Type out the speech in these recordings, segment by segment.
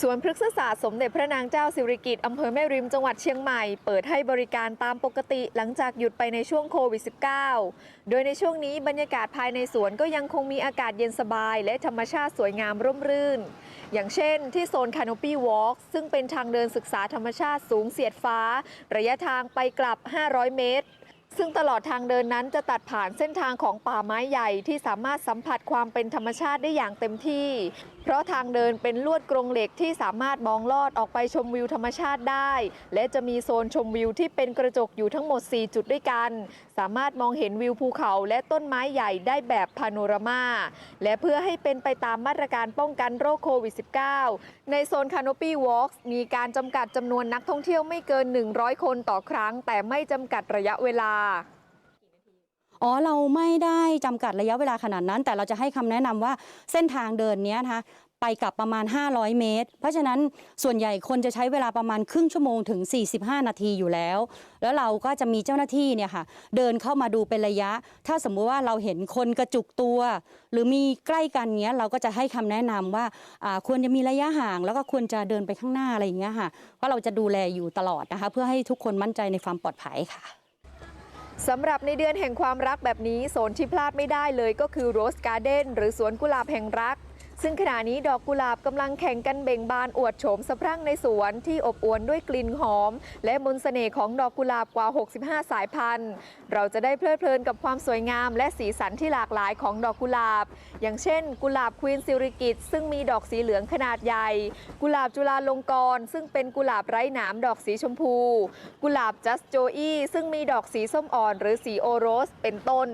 สวนพฤกษศาสตร์สมเด็จพระนางเจ้าสิริกิติ์อำเภอแม่ริมจังหวัดเชียงใหม่ เปิดให้บริการตามปกติหลังจากหยุดไปในช่วงโควิด -19 โดยในช่วงนี้บรรยากาศภายในสวนก็ยังคงมีอากาศเย็นสบาย และธรรมชาติสวยงามร่มรื่น อย่างเช่นที่โซน Canopy Walk ซึ่งเป็นทางเดินศึกษาธรรมชาติสูงเสียดฟ้า ระยะทางไปกลับ 500 เมตร ซึ่งตลอดทางเดินนั้นจะตัดผ่านเส้นทางของป่าไม้ใหญ่ที่สามารถสัมผัสความเป็นธรรมชาติได้อย่างเต็มที่ เพราะทางเดินเป็นลวดกรงเหล็กที่สามารถมองลอดออกไปชมวิวธรรมชาติได้ และจะมีโซนชมวิวที่เป็นกระจกอยู่ทั้งหมด 4 จุดด้วยกัน สามารถมองเห็นวิวภูเขาและต้นไม้ใหญ่ได้แบบพาโนรามา และเพื่อให้เป็นไปตามมาตรการป้องกันโรคโควิด -19 ในโซน Canopy Walks มีการจำกัดจำนวนนักท่องเที่ยวไม่เกิน 100 คนต่อครั้ง แต่ไม่จำกัดระยะเวลาอ๋อเราไม่ได้จำกัดระยะเวลาขนาดนั้น แต่เราจะให้คำแนะนำว่าเส้นทางเดินเนี้ยนะคะไปกลับประมาณ 500 เมตร เพราะฉะนั้นส่วนใหญ่คนจะใช้เวลาประมาณครึ่งชั่วโมงถึง 45 นาทีอยู่แล้ว แล้วเราก็จะมีเจ้าหน้าที่เนี่ยค่ะเดินเข้ามาดูเป็นระยะ ถ้าสมมุติว่าเราเห็นคนกระจุกตัว หรือมีใกล้กันเนี้ยเราก็จะให้คำแนะนำว่าอ่าควรจะมีระยะห่าง แล้วก็ควรจะเดินไปข้างหน้าอะไรอย่างเงี้ยค่ะเพราะเราจะดูแลอยู่ตลอดนะคะ เพื่อให้ทุกคนมั่นใจในความปลอดภัยค่ะ สำหรับในเดือนแห่งความรักแบบนี้โซนที่พลาดไม่ได้เลยก็คือโรสการ์เดนหรือสวนกุหลาบแห่งรัก ซึ่งขณะนี้ดอกกุหลาบกำลังแข่งกันเบ่งบานอวดโฉมสะพรั่งในสวนที่อบอวลด้วยกลิ่นหอม และมนต์เสน่ห์ของดอกกุหลาบกว่า 65 สายพันธุ์ เราจะได้เพลิดเพลินกับความสวยงาม และสีสันที่หลากหลายของดอกกุหลาบ อย่างเช่น กุหลาบควีนซิริกิตซึ่งมีดอกสีเหลืองขนาดใหญ่ กุหลาบจุฬาลงกรณ์ซึ่งเป็นกุหลาบไร้หนามดอกสีชมพู กุหลาบจัสโจอีซึ่งมีดอกสีส้มอ่อน หรือสีโอโรส เป็นต้น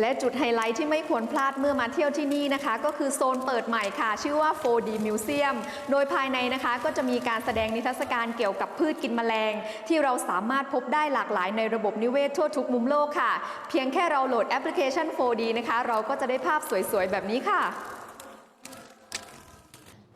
และจุดไฮไลท์ที่ไม่ควรพลาดเมื่อมาเที่ยวที่นี่นะคะ ก็คือโซนเปิดใหม่ค่ะ ชื่อว่า 4D Museum โดยภายในนะคะก็จะมีการแสดงนิทรรศการเกี่ยวกับพืชกินแมลง ที่เราสามารถพบได้หลากหลายในระบบนิเวศทั่วทุกมุมโลกค่ะ เพียงแค่เราโหลดแอปพลิเคชัน 4D นะคะ เราก็จะได้ภาพสวยๆ แบบนี้ค่ะ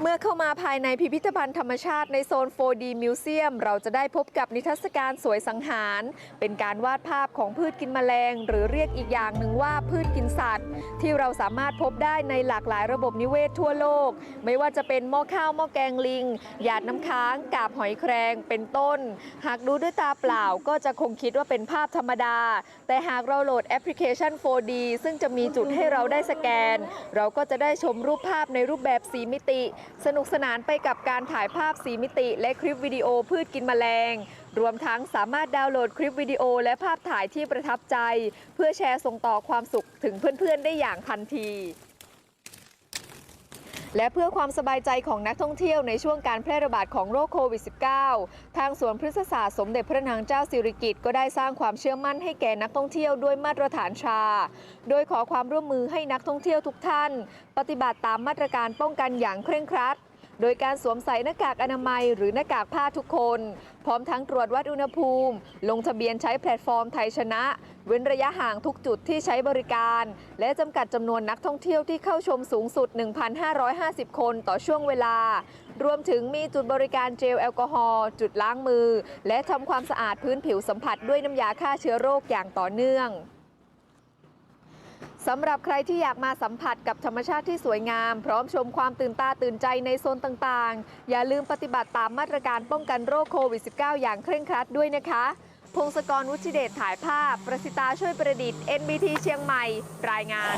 เมื่อเข้ามาภายในพิพิธภัณฑ์ธรรมชาติในโซน 4D Museum เราจะได้พบกับนิทรรศการสวยสังหาร เป็นการวาดภาพของพืชกินแมลง หรือเรียกอีกอย่างหนึ่งว่าพืชกินสัตว์ ที่เราสามารถพบได้ในหลากหลายระบบนิเวศทั่วโลก ไม่ว่าจะเป็นหม้อข้าวหม้อแกงลิง หยาดน้ำค้างกาบหอยแครงเป็นต้น หากดูด้วยตาเปล่าก็จะคงคิดว่าเป็นภาพธรรมดา แต่หากเราโหลดแอปพลิเคชัน 4D ซึ่งจะมีจุดให้เราได้สแกน เราก็จะได้ชมรูปภาพในรูปแบบสีมิติสนุกสนานไปกับการถ่ายภาพสีมิติ และคลิปวิดีโอพืชกินแมลง รวมทั้งสามารถดาวน์โหลดคลิปวิดีโอและภาพถ่ายที่ประทับใจ เพื่อแชร์ส่งต่อความสุขถึงเพื่อนๆได้อย่างทันที และเพื่อความสบายใจของนักท่องเที่ยวในช่วงการแพร่ระบาดของโรคโควิด -19 ทางสวนพฤกษศาสตร์สมเด็จพระนางเจ้าสิริกิติ์ก็ได้สร้างความเชื่อมั่นให้แก่นักท่องเที่ยวด้วยมาตรฐานชา โดยขอความร่วมมือให้นักท่องเที่ยวทุกท่าน ปฏิบัติตามมาตรการป้องกันอย่างเคร่งครัด โดยการสวมใส่หน้ากากอนามัยหรือหน้ากากผ้าทุกคน พร้อมทั้งตรวจวัดอุณหภูมิ ลงทะเบียนใช้แพลตฟอร์มไทยชนะ เว้นระยะห่างทุกจุดที่ใช้บริการ และจำกัดจำนวนนักท่องเที่ยวที่เข้าชมสูงสุด 1,550 คนต่อช่วงเวลา รวมถึงมีจุดบริการเจลแอลกอฮอล์จุดล้างมือ และทำความสะอาดพื้นผิวสัมผัสด้วยน้ำยาฆ่าเชื้อโรคอย่างต่อเนื่อง สำหรับใครที่อยากมาสัมผัสกับธรรมชาติที่สวยงาม พร้อมชมความตื่นตาตื่นใจในโซนต่างๆ อย่าลืมปฏิบัติตามมาตรการป้องกันโรคโควิด -19 อย่างเคร่งครัดด้วยนะคะ พงศกรวุฒิเดชถ่ายภาพ ประสิตาช่วยประดิษฐ์ NBT เชียงใหม่ รายงาน